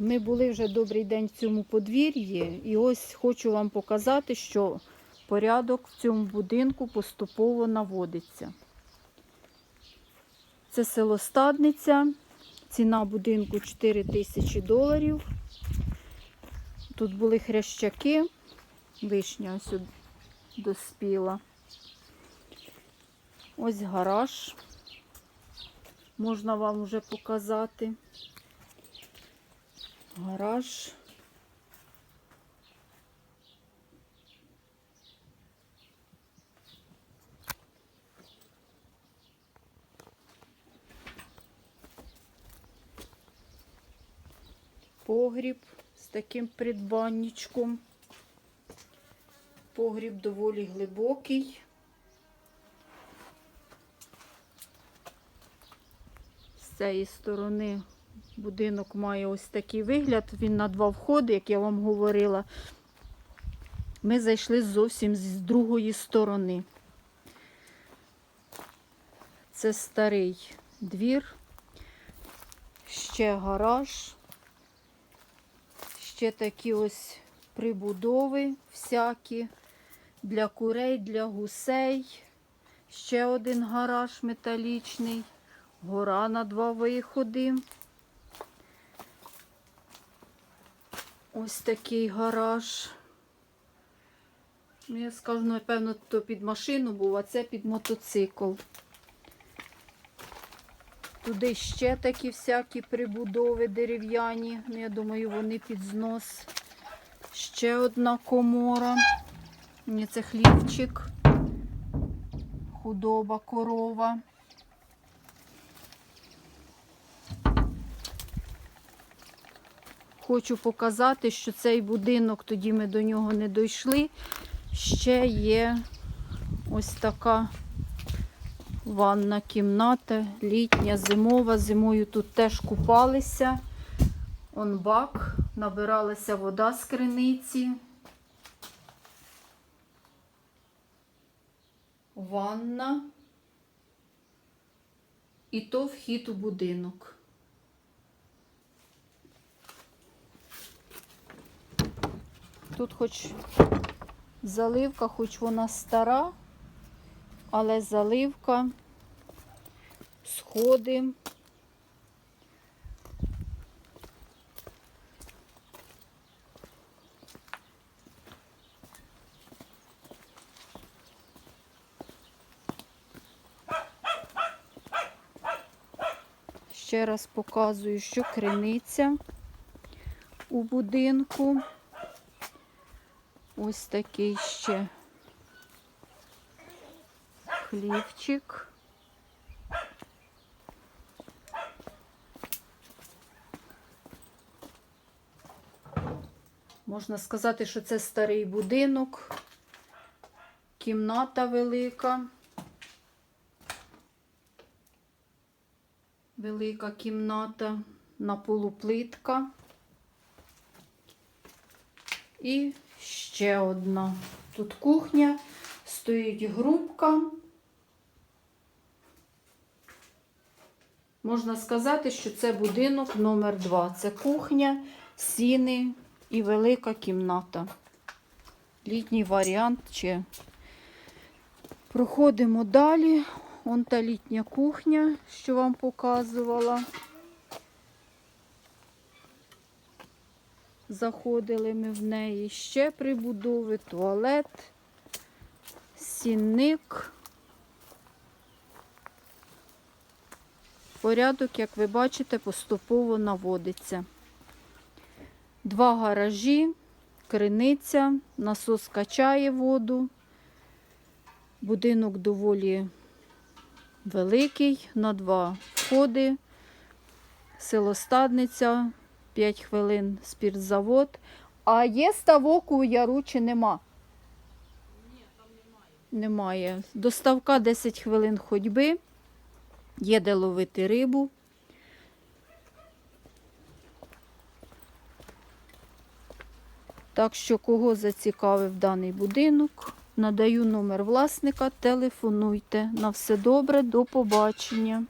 Ми були вже добрий день в цьому подвір'ї, і ось хочу вам показати, що порядок в цьому будинку поступово наводиться. Це село Стадниця, ціна будинку 4 тисячі доларів. Тут були хрящаки, вишня ось доспіла. Ось гараж. Можна вам вже показати. Гараж. Погріб з таким придбанничком. Погріб доволі глибокий. З цієї сторони будинок має ось такий вигляд. Він на два входи, як я вам говорила. Ми зайшли зовсім з другої сторони. Це старий двір, ще гараж, ще такі ось прибудови всякі для курей, для гусей. Ще один гараж металічний, гора на два виходи. Ось такий гараж. Ну, Я скажу, напевно, то під машину був, а це під мотоцикл. Туди ще такі всякі прибудови дерев'яні. Ну, я думаю, вони під знос. Ще одна комора. Це хлівчик. Худоба, корова. Хочу показати, що цей будинок, тоді ми до нього не дійшли. Ще є ось така ванна кімната, літня, зимова. Зимою тут теж купалися. Он бак, набиралася вода з криниці. Ванна. І то вхід у будинок. Тут хоч заливка, хоч вона стара, але заливка, сходи. Ще раз показую, що криниця у будинку. Ось такий ще хлівчик. Можна сказати, що це старий будинок, кімната велика. Велика кімната на полу плитка. І ще одна. Тут кухня, стоїть грубка. Можна сказати, що це будинок номер 2 Це кухня, сіни і велика кімната. Літній варіант. Чи... Проходимо далі. Вон та літня кухня, що вам показувала. Заходили ми в неї ще прибудови, туалет, сінник. Порядок, як ви бачите, поступово наводиться. Два гаражі, криниця, насос качає воду. Будинок доволі великий, на два входи, село Стадниця. 5 хвилин спіртзавод. А є ставок у яру чи нема? Ні, там немає. Немає. Доставка 10 хвилин ходьби. Є де ловити рибу. Так що, кого зацікавив даний будинок, надаю номер власника, телефонуйте. На все добре, до побачення.